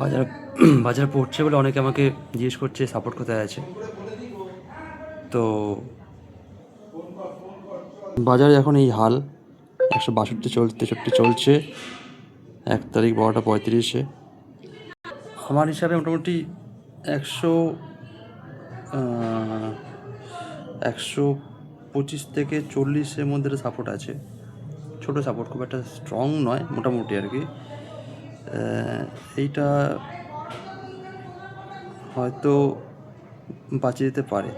বাজার বাজার পড়ছে বলে অনেকে আমাকে জিজ্ঞেস করছে সাপোর্ট কোথায় আছে? তো বাজারে এখন এই হাল, একশো বাষট্টি চল, তেষট্টি চলছে। এক তারিখ বারোটা পঁয়ত্রিশে। আমার হিসাবে মোটামুটি একশো একশো পঁচিশ থেকে চল্লিশের মধ্যে সাপোর্ট আছে। ছোটো সাপোর্ট খুব একটা স্ট্রং নয়, মোটামুটি আর কি। এইটা হয়তো বাঁচিয়ে যেতে পারে।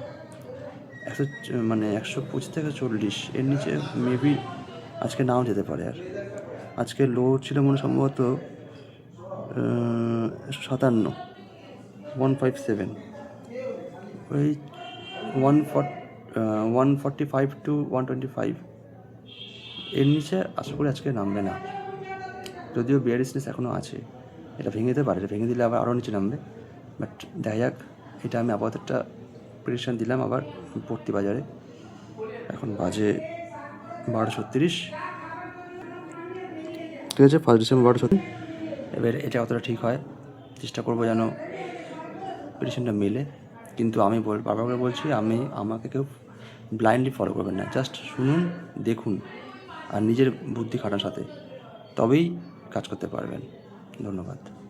একশো মানে একশো পঁচিশ থেকে চল্লিশ, এর নিচে মেবি আজকে নাও যেতে পারে আর। আজকে লো ছিল মনে সম্ভবত সাতান্ন ওয়ান ফাইভ সেভেন ওই ওয়ান ফট one forty five two one twenty five এর নিচে আশা করি আজকে নামবে না। যদিও বিয়ারিসনেস এখনও আছে, এটা ভেঙে দিতে পারে, এটা ভেঙে দিলে আবার আরও নিচে নামবে। বাট দেখা যাক এটা আমি আপাতত একটা প্রেডিকশান দিলাম আবার পড়তি বাজারে। এখন বাজে বারো ছত্রিশ। ঠিক আছে ফার্স্ট ডিসেম্বর বারো ছত্রিশ। এবার এটা অতটা ঠিক হয়, চেষ্টা করব যেন প্রেডিকশানটা মেলে। কিন্তু আমি বল বারবার করে বলছি, আমি, আমাকে কেউ ব্লাইন্ডলি ফলো করবেন না। জাস্ট শুনুন, দেখুন, আর নিজের বুদ্ধি খাটার সাথে। তবেই কাজ করতে পারবেন। ধন্যবাদ।